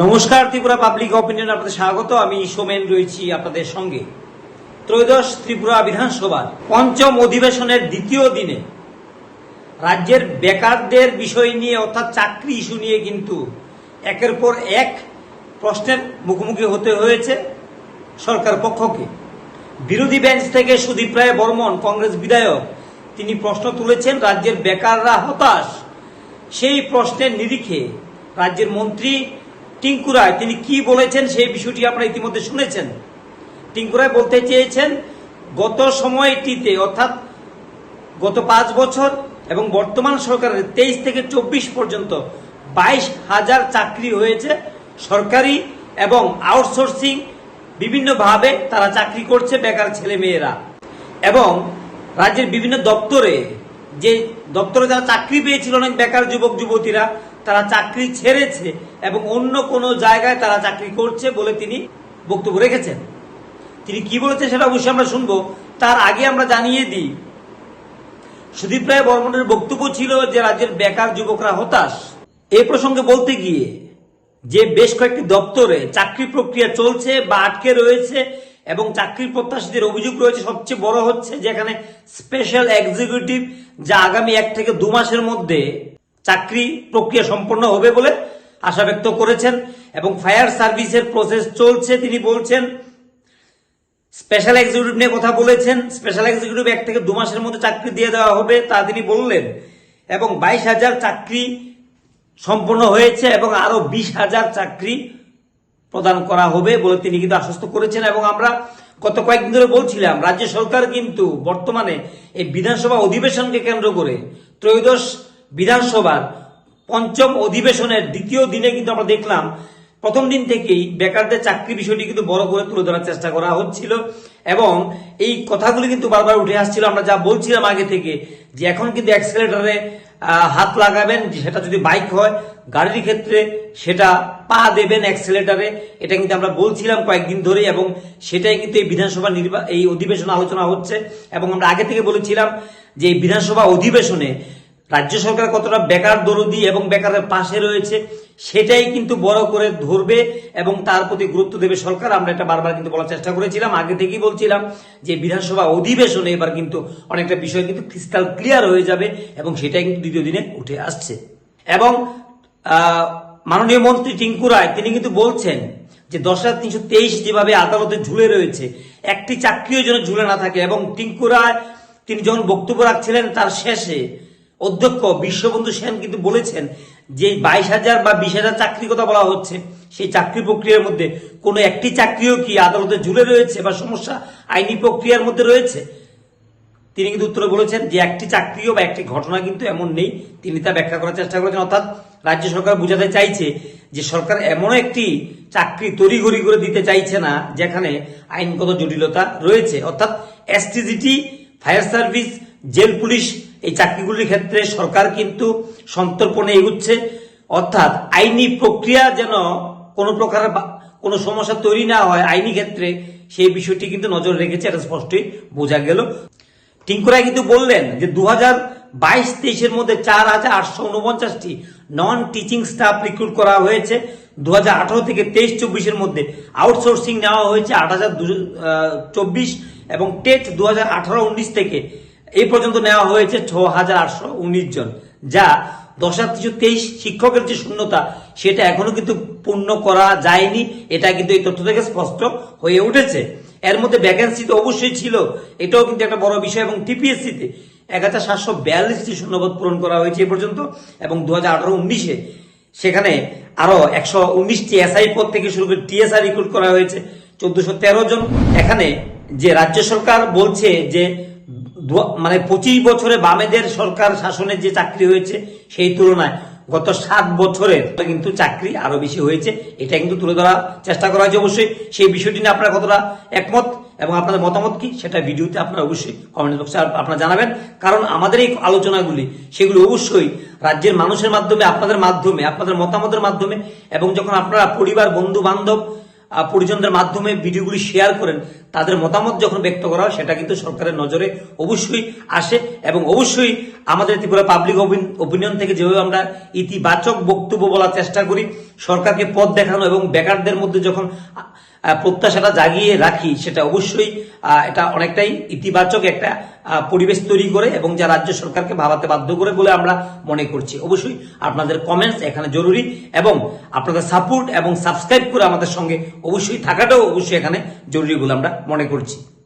নমস্কার, Tripura public opinion আপনাদের স্বাগত। আমি সোমেন রয়েছি আপনাদের সঙ্গে। ত্রয়োদশ ত্রিপুরা বিধানসভার পঞ্চম অধিবেশনের দ্বিতীয় দিনে রাজ্যের বেকারদের বিষয় নিয়ে, অর্থাৎ চাকরি ইস্যু নিয়ে কিন্তু একের পর এক প্রশ্নের মুখোমুখি হতে হয়েছে সরকার পক্ষকে। বিরোধী বেঞ্চ থেকে সুদীপ রায় বর্মন, কংগ্রেস বিধায়ক, তিনি প্রশ্ন তুলেছেন, রাজ্যের বেকাররা হতাশ। সেই প্রশ্নের নিরিখে রাজ্যের মন্ত্রী টিঙ্কু রায় তিনি কি বলেছেন সেই বিষয়টি আপনারা ইতিমধ্যে শুনেছেন। টিঙ্কুরায় বলতে চেয়েছেন, গত সময়টিতে, অর্থাৎ গত পাঁচ বছর এবং বর্তমান সরকারের তেইশ থেকে চব্বিশ পর্যন্ত বাইশ হাজার চাকরি হয়েছে সরকারি এবং আউটসোর্সিং বিভিন্নভাবে তারা চাকরি করছে বেকার ছেলে মেয়েরা এবং রাজ্যের বিভিন্ন দপ্তরে যে দপ্তরে যারা চাকরি পেয়েছিল অনেক বেকার যুবক যুবতীরা তারা চাকরি ছেড়েছে এবং অন্য কোনো জায়গায় তারা চাকরি করছে বলে তিনি বক্তব্য রেখেছেন। তিনি কি বলেছেন সেটা অবশ্যই আমরা শুনব। তার আগে আমরা জানিয়ে দিই, সুদীপ রায় বর্মনের বক্তব্য ছিল যে রাজ্যের বেকার যুবকরা হতাশ। এ প্রসঙ্গে বলতে গিয়ে যে বেশ কয়েকটি দপ্তরে চাকরি প্রক্রিয়া চলছে বা আটকে রয়েছে এবং চাকরির প্রত্যাশীদের অভিযোগ রয়েছে, সবচেয়ে বড় হচ্ছে যেখানে স্পেশাল এক্সিকিউটিভ যা আগামী এক থেকে দু মাসের মধ্যে চাকরি প্রক্রিয়া সম্পন্ন হবে বলে আশা ব্যক্ত করেছেন এবং ফায়ার সার্ভিসের প্রসেস চলছে, তিনি বলছেন। স্পেশাল এক্সিকিউটিভ নিয়ে কথা বলেছেন। স্পেশাল এক্সিকিউটিভ এক থেকে দু মাসের মধ্যে চাকরি দিয়ে দেওয়া হবে, তা তিনি বললেন। এবং বাইশ হাজার চাকরি সম্পন্ন হয়েছে এবং আরও বিশ হাজার চাকরি প্রদান করা হবে বলে তিনি কিন্তু আশ্বস্ত করেছেন। এবং আমরা গত কয়েকদিন ধরে বলছিলাম, রাজ্য সরকার কিন্তু বর্তমানে এই বিধানসভা অধিবেশনকে কেন্দ্র করে ত্রয়োদশ বিধানসভার পঞ্চম অধিবেশনের দ্বিতীয় দিনে কিন্তু আমরা দেখলাম, প্রথম দিন থেকেই বেকারদের চাকরি বিষয়টি কিন্তু বড় করে তুলে ধরার চেষ্টা করা হচ্ছিল এবং এই কথাগুলি কিন্তু বারবার উঠে আসছিল। আমরা যা বলছিলাম আগে থেকে যে এখন কিন্তু অ্যাক্সিলেটারে হাত লাগাবেন সেটা যদি বাইক হয়, গাড়ির ক্ষেত্রে সেটা পা দেবেন অ্যাক্সিলেটারে এটা কিন্তু আমরা বলছিলাম কয়েকদিন ধরে এবং সেটাই কিন্তু এই বিধানসভা নির্বা, এই অধিবেশন আলোচনা হচ্ছে এবং আমরা আগে থেকে বলেছিলাম যে এই বিধানসভা অধিবেশনে রাজ্য সরকার কতটা বেকার, দরদি এবং বেকারের পাশে রয়েছে, সেটাই কিন্তু বড় করে ধরবে এবং তার প্রতি গুরুত্ব দেবে সরকার। আমরা এটা বারবার কিন্তু বলার চেষ্টা করেছিলাম, আগে থেকেই বলছিলাম যে বিধানসভা অধিবেশনে এবার কিন্তু অনেকটা বিষয় কিন্তু ক্রিস্টাল ক্লিয়ার হয়ে যাবে এবং সেটাই কিন্তু দ্বিতীয় দিনে উঠে আসছে। এবং মাননীয় মন্ত্রী টিঙ্কু রায়, তিনি কিন্তু বলছেন যে দশ হাজার তিনশো তেইশ যেভাবে আদালতে ঝুলে রয়েছে, একটি চাকরিও যেন ঝুলে না থাকে। এবং টিঙ্কু রায়, তিনি যখন বক্তব্য রাখছিলেন তার শেষে অধ্যক্ষ বিশ্ববন্ধু সেন কিন্তু বলেছেন যে বাইশ হাজার বা বিশ হাজার চাকরির কথা বলা হচ্ছে, সেই চাকরি প্রক্রিয়ার মধ্যে কোনো একটি চাকরিও কি আদালতে ঝুলে রয়েছে বা সমস্যা আইনি প্রক্রিয়ার মধ্যে রয়েছে? তিনি কিন্তু উত্তরে বলেছেন যে একটি চাকরিও বা একটি ঘটনা কিন্তু এমন নেই। তিনি তা ব্যাখ্যা করার চেষ্টা করেছেন। অর্থাৎ রাজ্য সরকার বোঝাতে চাইছে যে সরকার এমন একটি চাকরি তড়িঘড়ি করে দিতে চাইছে না, যেখানে আইনগত জটিলতা রয়েছে। অর্থাৎ STGT fire service jail police এই চাকরিগুলির ক্ষেত্রে সরকার কিন্তু সন্তর্পণে এগুচ্ছে। অর্থাৎ আইনি প্রক্রিয়া যেন কোনো প্রকার কোনো সমস্যা তৈরি না হয় আইনি ক্ষেত্রে, সেই বিষয়টি কিন্তু নজর রেখেছে, এটা স্পষ্টই বোঝা গেল। টিঙ্কুরাই কিন্তু বললেন যে দু হাজার বাইশ তেইশের মধ্যে চার হাজার আটশো উনপঞ্চাশটি নন টিচিং স্টাফ রিক্রুট করা হয়েছে। দু হাজার আঠারো থেকে তেইশ চব্বিশের মধ্যে আউটসোর্সিং নেওয়া হয়েছে আট হাজার চব্বিশ এবং টেট দু হাজার আঠারো উনিশ থেকে এই পর্যন্ত নেওয়া হয়েছে ছ হাজার আটশো উনিশ জন, যা দশ হাজার তিনশো তেইশ শিক্ষকের যে শূন্যতা, সেটা এখনও কিন্তু পূর্ণ করা যায়নি। এটা কিন্তু এই তথ্য থেকে স্পষ্ট হয়ে উঠেছে। এর মধ্যে ভ্যাকেন্সি তো অবশ্যই ছিল। এটাও কিন্তু একটা বড় বিষয় এবং টিপিএসসি তে এক হাজার সাতশো বিয়াল্লিশটি শূন্যপদ পূরণ করা হয়েছে এ পর্যন্ত এবং দু হাজার আঠারো উনিশে সেখানে আরও একশো উনিশটি এসআই পদ থেকে শুরু করে টিএসআই রিক্রুট করা হয়েছে, চোদ্দশো তেরো জন। এখানে যে রাজ্য সরকার বলছে যে মানে পঁচিশ বছরে বামেদের সরকার শাসনের যে চাকরি হয়েছে সেই তুলনায় গত সাত বছরে কিন্তু চাকরি আরও বেশি হয়েছে। এটা কিন্তু তুলে ধরার চেষ্টা করা হয়েছে অবশ্যই। সেই বিষয়টি নিয়ে আপনারা কতটা একমত এবং আপনাদের মতামত কি সেটা ভিডিওতে আপনারা অবশ্যই কমেন্ট বক্সে আপনারা জানাবেন। কারণ আমাদের এই আলোচনাগুলি, সেগুলো অবশ্যই রাজ্যের মানুষের মাধ্যমে, আপনাদের মাধ্যমে, আপনাদের মতামতের মাধ্যমে এবং যখন আপনারা পরিবার বন্ধু বান্ধব পরিজনদের মাধ্যমে ভিডিওগুলি শেয়ার করেন তাদের মতামত যখন ব্যক্ত করা হয়, সেটা কিন্তু সরকারের নজরে অবশ্যই আসে এবং অবশ্যই আমাদের ত্রিপুরা পাবলিক ওপিনিয়ন থেকে যেভাবে আমরা ইতিবাচক বক্তব্য বলার চেষ্টা করি, সরকারকে পথ দেখানো এবং বেকারদের মধ্যে যখন প্রত্যাশাটা জাগিয়ে রাখি, সেটা অবশ্যই এটা অনেকটাই ইতিবাচক একটা পরিবেশ তৈরি করে এবং যা রাজ্য সরকারকে ভাবাতে বাধ্য করে বলে আমরা মনে করছি। অবশ্যই আপনাদের কমেন্টস এখানে জরুরি এবং আপনাদের সাপোর্ট এবং সাবস্ক্রাইব করে আমাদের সঙ্গে অবশ্যই থাকাটাও অবশ্যই এখানে জরুরি বলে আমরা মনে করছি।